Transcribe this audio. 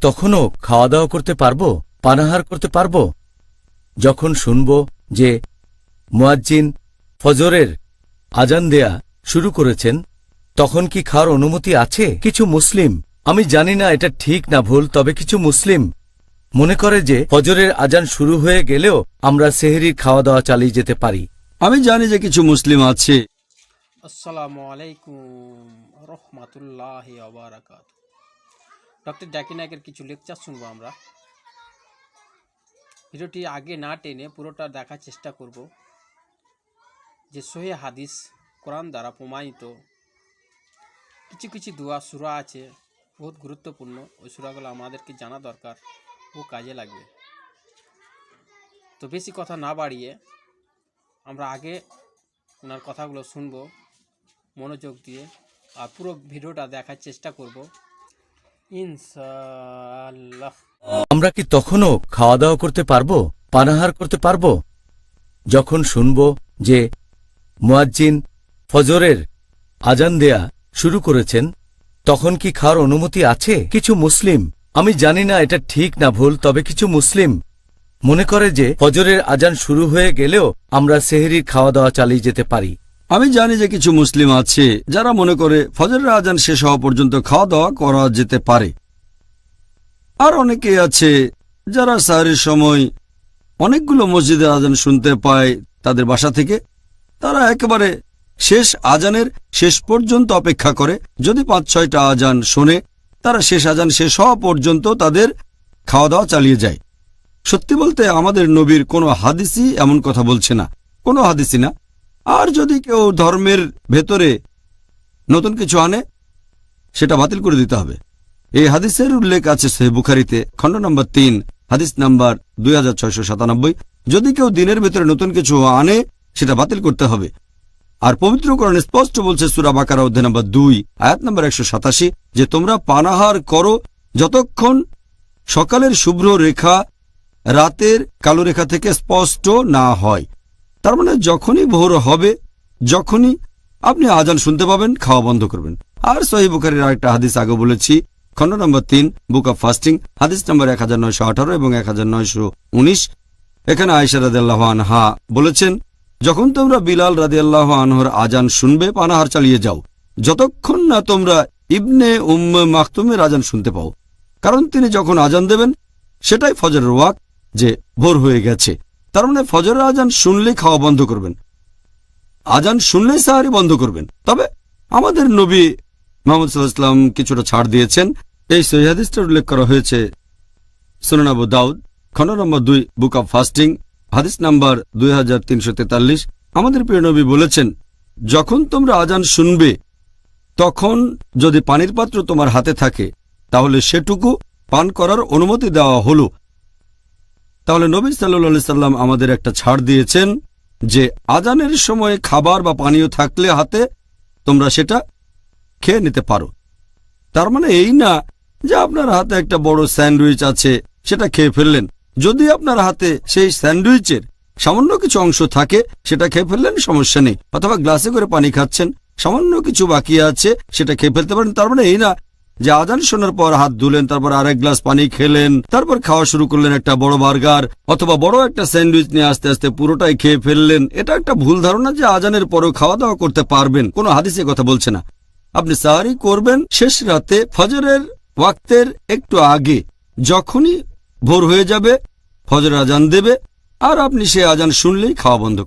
তখনও খাওয়া দাওয়া করতে পারব পানাহার করতে পারব? যখন শুনব যে মুয়াজ্জিন ফজরের আজান দেয়া শুরু করেছেন তখন কি খাওয়ার অনুমতি আছে? কিছু মুসলিম আমি জানি না এটা ঠিক না ভুল তবে কিছু মুসলিম মনে করে যে ফজরের আজান শুরু হয়ে গেলেও আমরা সেহরির খাওয়া দাওয়া চালিয়ে যেতে পারি। আমি জানি যে কিছু মুসলিম আছে। আসসালামু আলাইকুম রহমাতুল্লাহ ডক্টর জাকির নায়কের কিছু লেকচার শুনব আমরা। ভিডিওটি আগে না টেনে পুরোটা দেখার চেষ্টা করব। যে সোহে হাদিস কোরআন দ্বারা প্রমাণিত। কিছু কিছু দোয়া, সুরা আছে, বহুত গুরুত্বপূর্ণ। ওই সুরাগুলো আমাদেরকে জানা দরকার ও কাজে লাগবে। তো বেশি কথা না বাড়িয়ে আমরা আগে ওনার কথাগুলো শুনব, মনোযোগ দিয়ে, আর পুরো ভিডিওটা দেখার চেষ্টা করব। আমরা কি তখনও খাওয়া দাওয়া করতে পারব? পানাহার করতে পারব? যখন শুনব যে মুয়াজ্জিন ফজরের আজান দেয়া শুরু করেছেন, তখন কি খাওয়ার অনুমতি আছে? কিছু মুসলিম, আমি জানি না এটা ঠিক না ভুল, তবে কিছু মুসলিম মনে করে যে ফজরের আজান শুরু হয়ে গেলেও আমরা সেহরির খাওয়া দাওয়া চালিয়ে যেতে পারি। আমি জানি যে কিছু মুসলিম আছে যারা মনে করে ফজরের আজান শেষ হওয়া পর্যন্ত খাওয়া দাওয়া করা যেতে পারে। আর অনেকে আছে যারা সাহারের সময় অনেকগুলো মসজিদে আজান শুনতে পায় তাদের বাসা থেকে। তারা একেবারে শেষ আজানের শেষ পর্যন্ত অপেক্ষা করে। যদি পাঁচ, ছয়টা আজান শোনে, তারা শেষ আজান শেষ হওয়া পর্যন্ত তাদের খাওয়া দাওয়া চালিয়ে যায়। সত্যি বলতে আমাদের নবীর কোনো হাদিসই এমন কথা বলছে না। কোনো হাদিসই না। আর যদি কেউ ধর্মের ভেতরে নতুন কিছু আনে, সেটা বাতিল করে দিতে হবে। এই হাদিসের উল্লেখ আছে সে বুখারিতে, খণ্ড নম্বর তিন, হাদিস নাম্বার দুই হাজার ছয়শো সাতানব্বই। যদি কেউ দিনের ভেতরে নতুন কিছু আনে, সেটা বাতিল করতে হবে। আর পবিত্রকরণ স্পষ্ট বলছে সুরা বাকারা, অধ্যায় নম্বর দুই, আয়াত নম্বর একশো সাতাশি, যে তোমরা পানাহার করো যতক্ষণ সকালের শুভ্র রেখা রাতের কালো রেখা থেকে স্পষ্ট না হয়। তার মানে যখনই ভোর হবে, যখনই আপনি আজান শুনতে পাবেন, খাওয়া বন্ধ করবেন। আর সহি বুখারির আরেকটা হাদিস আগে বলেছি, খণ্ড নম্বর তিন, বুক অব ফাস্টিং, হাদিস নম্বর এক এবং এক এখানে আয়সা রাদিয়াল্লাহু আনহা বলেছেন, যখন তোমরা বিলাল রাদিয়াল্লাহু আনহর আজান শুনবে, পানাহার চালিয়ে যাও। যতক্ষণ না তোমরা ইবনে উম্ম মাকতুমের আজান শুনতে পাও। কারণ তিনি যখন আজান দেবেন, সেটাই ফজরের ওয়াক যে ভোর হয়ে গেছে। তার মানে ফজরের আজান শুনলেই খাওয়া বন্ধ করবেন। আজান শুনলেই সাহারি বন্ধ করবেন। তবে আমাদের নবী মোহাম্মদ সাল্লাহাম কিছুটা ছাড় দিয়েছেন। এই সহিহাদিসটা উল্লেখ করা হয়েছে সুনানাবু দাউদ, খণ্ড নম্বর দুই, বুক অব ফাস্টিং, হাদিস নাম্বার দুই হাজার তিনশো তেতাল্লিশ। আমাদের প্রিয় নবী বলেছেন, যখন তোমরা আজান শুনবে, তখন যদি পানির পাত্র তোমার হাতে থাকে, তাহলে সেটুকু পান করার অনুমতি দেওয়া হলো। তাহলে নবী সাল্লা সাল্লাম আমাদের একটা ছাড় দিয়েছেন যে আজানের সময় খাবার বা পানীয় থাকলে হাতে তোমরা সেটা খেয়ে নিতে পারো। তার মানে এই না যে আপনার হাতে একটা বড় স্যান্ডউইচ আছে, সেটা খেয়ে ফেললেন। যদি আপনার হাতে সেই স্যান্ডউইচের সামান্য কিছু অংশ থাকে, সেটা খেয়ে ফেললেন, সমস্যা নেই। অথবা গ্লাসে করে পানি খাচ্ছেন, সামান্য কিছু বাকি আছে, সেটা খেয়ে ফেলতে পারেন। তার মানে এই না যে আজান শোনার পর হাত ধুলেন, তারপর আরেক গ্লাস পানি খেলেন, তারপর খাওয়া শুরু করলেন একটা বড় বার্গার অথবা বড় একটা স্যান্ডউইচ নিয়ে আস্তে আস্তে পুরোটাই খেয়ে ফেললেন। এটা একটা ভুল ধারণা যে আজানের পরও খাওয়া দাওয়া করতে পারবেন। কোনো হাদিসে কথা বলছে না। আপনি সাহারি করবেন শেষ রাতে ফজরের ওয়াক্তের একটু আগে। যখনই ভোর হয়ে যাবে, ফজর আজান দেবে, আর আপনি সে আজান শুনলেই খাওয়া বন্ধ